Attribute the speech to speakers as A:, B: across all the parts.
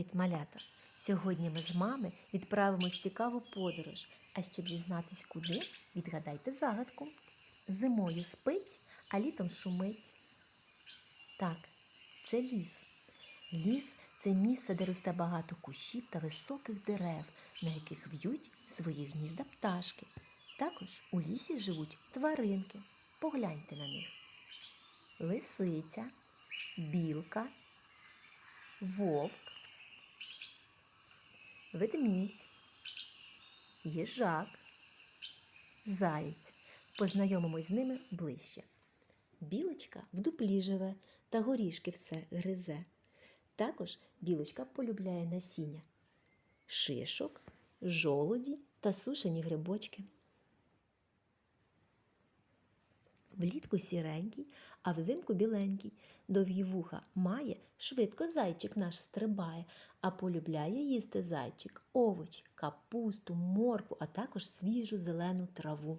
A: Привіт, малята! Сьогодні ми з мами відправимось в цікаву подорож. А щоб дізнатись куди, відгадайте загадку. Зимою спить, а літом шумить. Так, це ліс. Ліс це місце, де росте багато кущів та високих дерев, на яких в'ють свої гнізда пташки. Також у лісі живуть тваринки. Погляньте на них. Лисиця, білка, вовк, ведмідь, їжак, заєць. Познайомимось з ними ближче. Білочка в дуплі живе та горішки все гризе. Також білочка полюбляє насіння, шишок, жолоді та сушені грибочки. Влітку сіренький, а взимку біленький. Довгі вуха має, швидко зайчик наш стрибає, а полюбляє їсти зайчик овочі, капусту, моркву, а також свіжу зелену траву.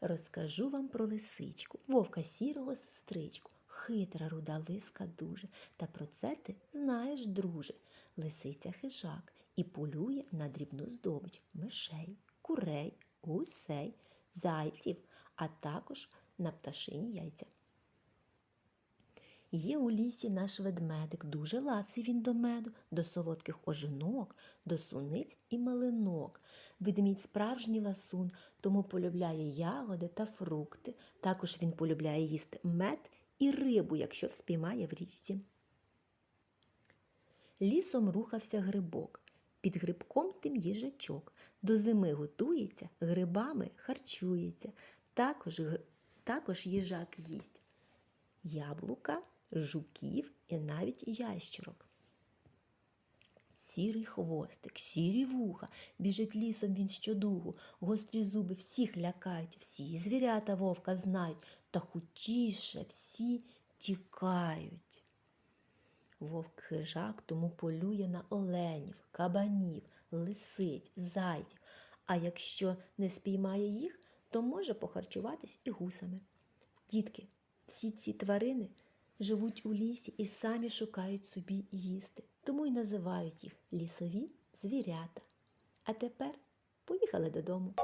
A: Розкажу вам про лисичку, вовка сірого сестричку, хитра руда лиска дуже. Та про це ти знаєш, друже. Лисиця хижак і полює на дрібну здобич мишей, курей, гусей, зайців, а також на пташині яйця. Є у лісі наш ведмедик, дуже ласий він до меду, до солодких ожинок, до суниць і малинок. Ведмідь справжній ласун, тому полюбляє ягоди та фрукти. Також він полюбляє їсти мед і рибу, якщо вспіймає в річці. Лісом рухався грибок. Під грибком тим їжачок. До зими готується, грибами харчується. Також, також їжак їсть яблука, жуків і навіть ящерок. Сірий хвостик, сірі вуха, біжить лісом він щодугу, гострі зуби всіх лякають, всі звірята вовка знають, та хутіше всі тікають. Вовк хижак тому полює на оленів, кабанів, лисиць, зайців, а якщо не спіймає їх, то може похарчуватись і гусами. Дітки, всі ці тварини живуть у лісі і самі шукають собі їсти, тому й називають їх лісові звірята. А тепер поїхали додому.